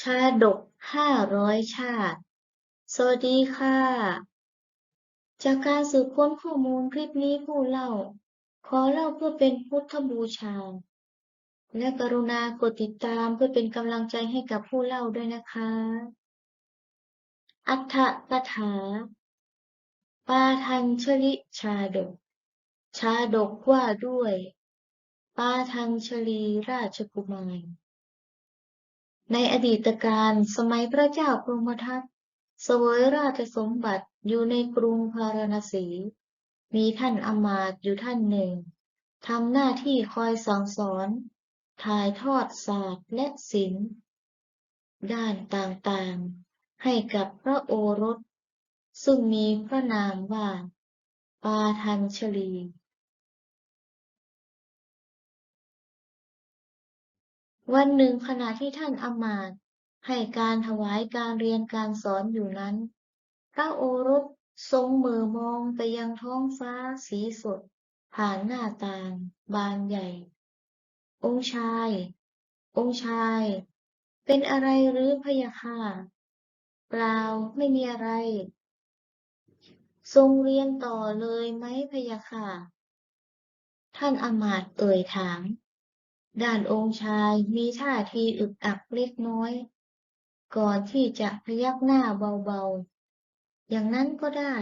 ชาดกห้าร้อยชาติ สวัสดีค่ะ จากการสืบค้นข้อมูลคลิปนี้ผู้เล่า ขอเล่าเพื่อเป็นพุทธบูชา และกรุณากดติดตามเพื่อเป็นกำลังใจให้กับผู้เล่าด้วยนะคะ อัฏฐกถา ปาทัญชลิชาดก ชาดกว่าด้วย ปาทัญชลีราชกุมาร ในอดีตการสมัยพระเจ้าพรหมทัตเสวยราชสมบัติอยู่ในกรุงพาราณสี มีท่านอมาตย์อยู่ท่านหนึ่งทำหน้าที่คอยสั่งสอน ถ่ายทอดศาสตร์และศิลป์ด้านต่างๆ ให้กับพระโอรส ซึ่งมีพระนามว่า ปาทัญชลี วันหนึ่งขณะที่ท่านอมาตให้การถวายการเรียนการสอนอยู่นั้น พระโอรสทรงเหม่อมองไปยังท้องฟ้าสีสด ผ่านหน้าต่าง บานใหญ่ องค์ชาย องค์ชาย เป็นอะไรหรือพยะค่ะเปล่าไม่มีอะไร ทรงเรียนต่อเลยไหมพยะค่ะ ท่านอมาตเอ่ยถาม ด้านองค์ชายมีท่าทีอึกอักเล็กน้อย ก่อนที่จะพยักหน้าเบาๆ อย่างนั้นก็ได้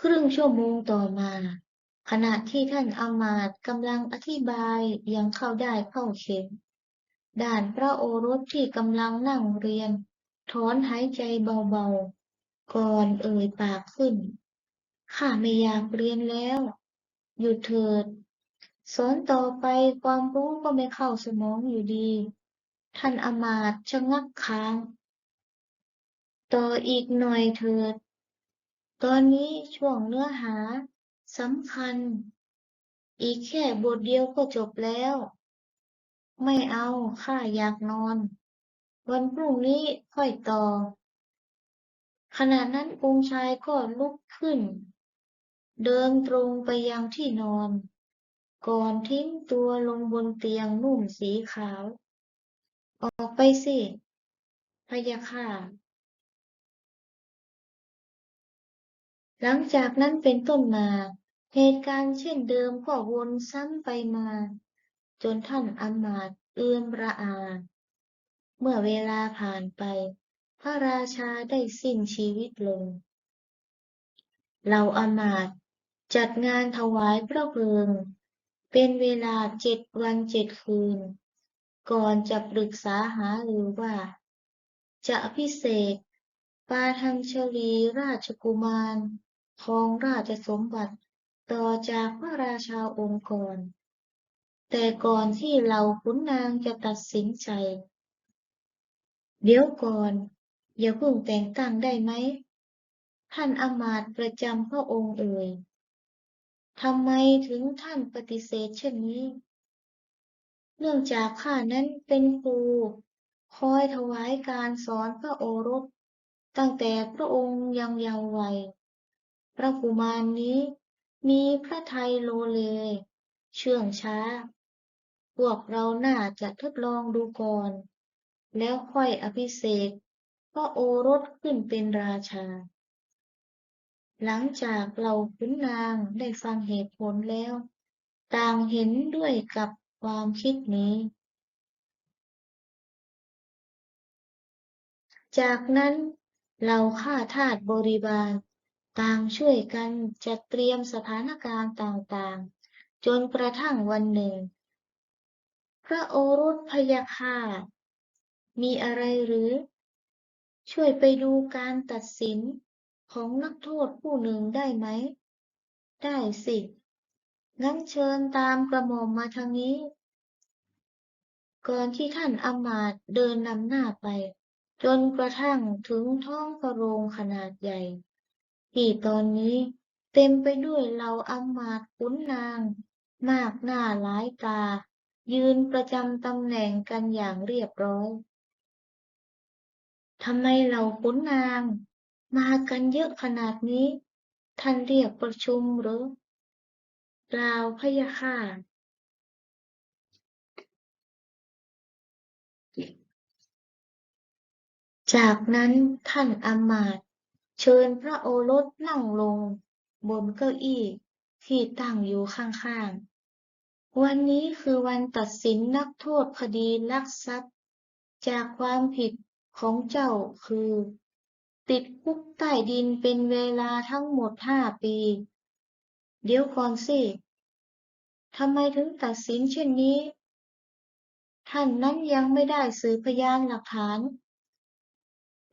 ครึ่งชั่วโมงต่อมา ขณะที่ท่านอมาตกำลังอธิบายย่างเข้าได้เข้าเข็มด้านพระโอรสที่กำลังนั่งเรียน ถอนหายใจเบาๆ ก่อนเอ่ยปากขึ้นข้าไม่อยากเรียนแล้ว หยุดเถิด สอนต่อไปความรู้ก็ไม่เข้าสมองอยู่ดี ท่านอมาตชะงักค้าง ต่ออีกหน่อยเถิด ตอนนี้ช่วงเนื้อหาสำคัญ อีกแค่บทเดียวก็จบแล้ว ไม่เอาข้าอยากนอน วันพรุ่งนี้ค่อยต่อขณะนั้นองค์ชายก็ลุกขึ้น เดินตรงไปยังที่นอน ก่อนทิ้งตัวลงบนเตียงนุ่มสีขาว ออกไปสิพยะค่ะ หลังจากนั้นเป็นต้นมา เหตุการณ์เช่นเดิมก็วนซ้ำไปมา จนท่านอมาตเอื้อมระอา เมื่อเวลาผ่านไป พระราชาได้สิ้นชีวิตลงเหล่าอมาตย จัดงานถวายพระเพลิง เป็นเวลาเจ็ดวันเจ็ดคืน ก่อนจะปรึกษาหารือว่า จะอภิเศษปาทัญชลีราชกุมารครองราชสมบัติ ต่อจากพระราชาองค์ก่อนแต่ก่อนที่เหล่าขุนนางจะตัดสินใจ เดี๋ยวก่อน อย่าเพิ่งแต่งตั้งได้ไหม ท่านอมาตย์ประจำพระองค์เอ่ย ทำไมถึงท่านปฏิเสธเช่นนี้ เนื่องจากข้านั้นเป็นครูคอยถวายการสอนพระโอรส ตั้งแต่พระองค์ยังเยาว์วัย พระกุมารนี้มีพระไทยโลเล เชื่องช้า พวกเราน่าจะทดลองดูก่อน แล้วค่อยอภิเษกพระโอรสขึ้นเป็นราชา หลังจากเหล่าขุนนางได้ฟังเหตุผลแล้ว ต่างเห็นด้วยกับความคิดนี้ จากนั้นเหล่าข้าทาสบริวารต่างช่วยกันจัดเตรียมสถานการณ์ต่างๆ จนกระทั่งวันหนึ่ง พระโอรสพยะค่ะมีอะไรหรือ ช่วยไปดูการตัดสิน ของนักโทษผู้หนึ่งได้ไหม ได้สิ งั้นเชิญตามกระหม่อมมาทางนี้ ก่อนที่ท่านอมาตเดินนำหน้าไป จนกระทั่งถึงท้องพระโรงขนาดใหญ่ ที่ตอนนี้เต็มไปด้วยเหล่าอมาตขุนนาง มากหน้าหลายตา ยืนประจำตำแหน่งกันอย่างเรียบร้อยทำไมเหล่าขุนนาง มากันเยอะขนาดนี้ ท่านเรียกประชุมหรือเปล่าพยาค่ะจากนั้นท่านอามาตเชิญพระโอรสนั่งลง บนเก้าอี้ที่ตั้งอยู่ข้างๆ วันนี้คือวันตัดสินนักโทษคดีลักทรัพย์ จากความผิดของเจ้าคือ ติดคุกใต้ดินเป็นเวลาทั้งหมดห้าปี เดี๋ยวก่อนสิทำไมถึงตัดสินเช่นนี้ ท่านนั้นยังไม่ได้สืบพยานหลักฐาน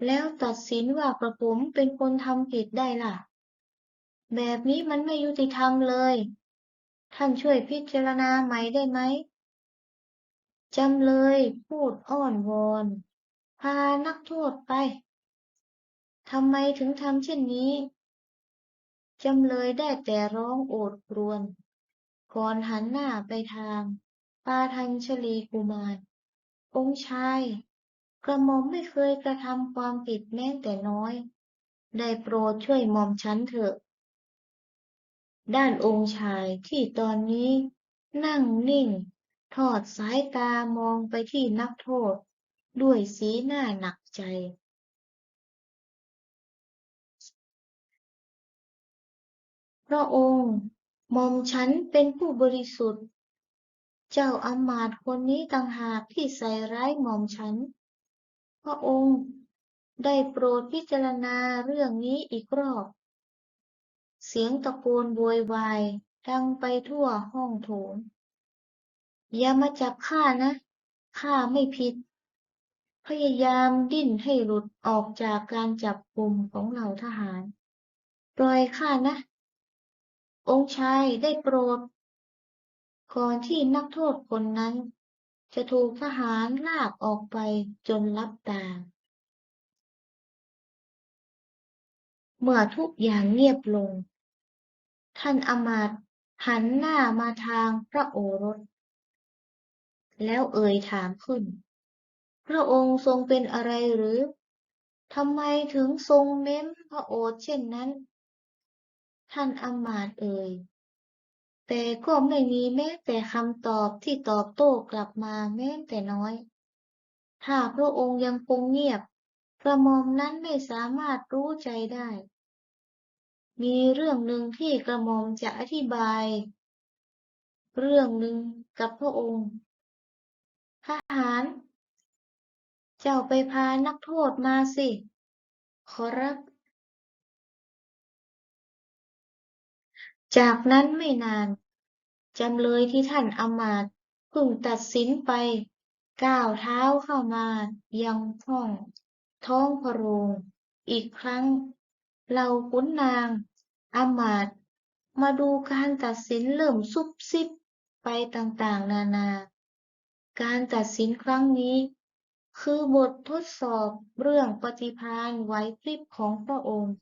แล้วตัดสินว่ากระผมเป็นคนทำผิดได้ล่ะ แบบนี้มันไม่ยุติธรรมเลย ท่านช่วยพิจารณาใหม่ได้ไหมจำเลยพูดอ้อนวอน พานักโทษไป ทำไมถึงทำเช่นนี้จำเลยได้แต่ร้องโอดครวญก่อนหันหน้าไปทางปาทัญชลีกุมาร องค์ชาย กระหม่อมไม่เคยกระทำความผิดแม้แต่น้อย ได้โปรดช่วยหม่อมฉันเถอะ ด้านองค์ชายที่ตอนนี้ นั่งนิ่ง ทอดสายตามองไปที่นักโทษ ด้วยสีหน้าหนักใจ พระองค์ หม่อมฉันเป็นผู้บริสุทธิ์ เจ้าอำมาตย์คนนี้ต่างหากที่ใส่ร้ายหม่อมฉัน พระองค์ได้โปรดพิจารณาเรื่องนี้อีกรอบ เสียงตะโกนโวยวายดังไปทั่วห้องโถง อย่ามาจับข้านะ ข้าไม่ผิด พยายามดิ้นให้หลุดออกจากการจับกุมของเหล่าทหาร ปล่อยข้านะ องค์ชายได้โปรดก่อนที่นักโทษคนนั้น จะถูกทหารลากออกไปจนลับตา เมื่อทุกอย่างเงียบลง ท่านอมาตหันหน้ามาทางพระโอรส แล้วเอ่ยถามขึ้น พระองค์ทรงเป็นอะไรหรือทำไมถึงทรงเม้มพระโอษฐเช่นนั้น ท่านอำมาตย์เอ่ย แต่ก็ไม่มีแม้แต่คำตอบที่ตอบโต้กลับมาแม้แต่น้อย ถ้าพระองค์ยังคงเงียบ กระหม่อมนั้นไม่สามารถรู้ใจได้ มีเรื่องหนึ่งที่กระหม่อมจะอธิบาย เรื่องหนึ่งกับพระองค์ทหาร เจ้าไปพานักโทษมาสิ ขอรับ จากนั้นไม่นาน จำเลยที่ท่านอมาตเพิ่งตัดสินไป ก้าวเท้าเข้ามายังห้อง ท้องพระโรงอีกครั้งเหล่าขุนนางอมาตมาดูการตัดสินเริ่มซุบซิบไปต่างๆ นานา การตัดสินครั้งนี้ คือบททดสอบเรื่องปฏิภาณไหวพริบของพระองค์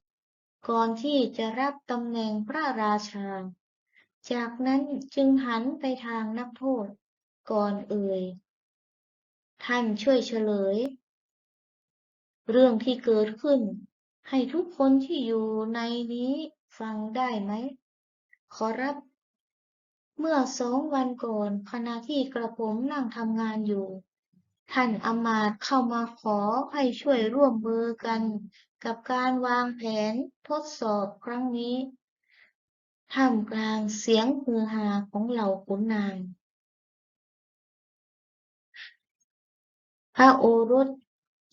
ก่อนที่จะรับตำแหน่งพระราชา จากนั้นจึงหันไปทางนักโทษ ก่อนเอ่ย ท่านช่วยเฉลย เรื่องที่เกิดขึ้น ให้ทุกคนที่อยู่ในนี้ฟังได้ไหม ขอรับ เมื่อสองวันก่อนขณะที่กระผมนั่งทำงานอยู่ท่านอมาตย์เข้ามาขอให้ช่วยร่วมมือกัน กับการวางแผนทดสอบครั้งนี้ท่ามกลางเสียงฮือฮาของเหล่าขุนนาง พระโอรส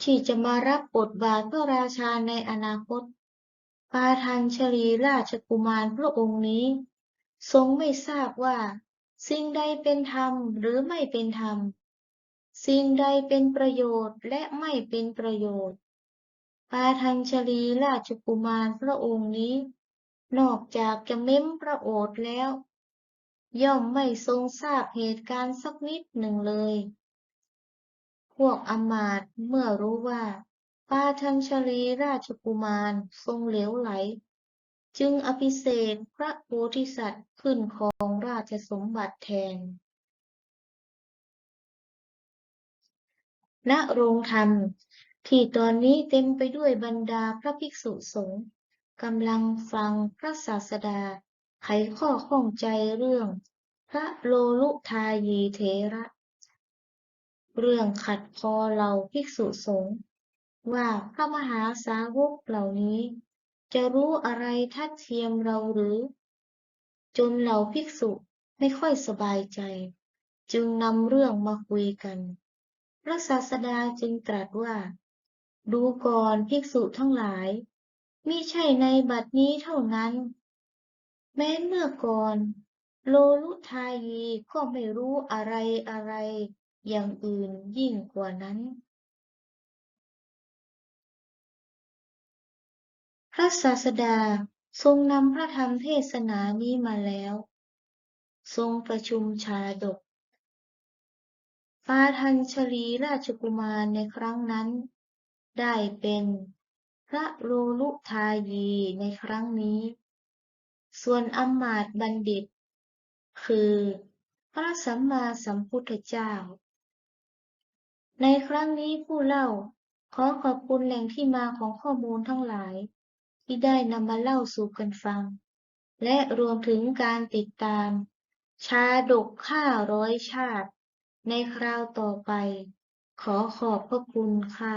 ที่จะมารับบทบาทพระราชาในอนาคต ปาทัญชลีราชกุมารพระองค์นี้ ทรงไม่ทราบว่า สิ่งใดเป็นธรรมหรือไม่เป็นธรรม สิ่งใดเป็นประโยชน์และไม่เป็นประโยชน์ ปาทัญชลีราชกุมารพระองค์นี้ นอกจากจะเม้มพระโอษฐ์แล้ว ย่อมไม่ทรงทราบเหตุการณ์สักนิดหนึ่งเลย พวกอมาตย์เมื่อรู้ว่าปาทัญชลีราชกุมารทรงเหลวไหล จึงอภิเษกพระโพธิสัตว์ขึ้นครองราชสมบัติแทน ณโรงธรรม ที่ตอนนี้เต็มไปด้วยบรรดาพระภิกษุสงฆ์กำลังฟังพระศาสดาไขข้อข้องใจเรื่อง พระโลลุทายีเถระ เรื่องขัดคอเหล่าภิกษุสงฆ์ว่าพระมหาสาวกเหล่านี้ จะรู้อะไรทัดเทียมเราหรือ จนเหล่าภิกษุไม่ค่อยสบายใจ จึงนำเรื่องมาคุยกัน พระศาสดาจึงตรัสว่า ดูก่อนภิกษุทั้งหลายมิใช่ในบัดนี้เท่านั้น แม้เมื่อก่อน โลลุทายีก็ไม่รู้อะไรอะไร อย่างอื่นยิ่งกว่านั้น พระศาสดาทรงนำพระธรรมเทศนานี้มาแล้ว ทรงประชุมชาดกปาทัญชลีราชกุมารในครั้งนั้น ได้เป็นพระโลลุทายีในครั้งนี้ ส่วนอมาตบัณฑิต คือพระสัมมาสัมพุทธเจ้า ในครั้งนี้ผู้เล่าขอขอบคุณแหล่งที่มาของข้อมูลทั้งหลาย ที่ได้นำมาเล่าสู่กันฟัง และรวมถึงการติดตาม ชาดกห้าร้อยชาติ ในคราวต่อไป ขอขอบพระคุณค่ะ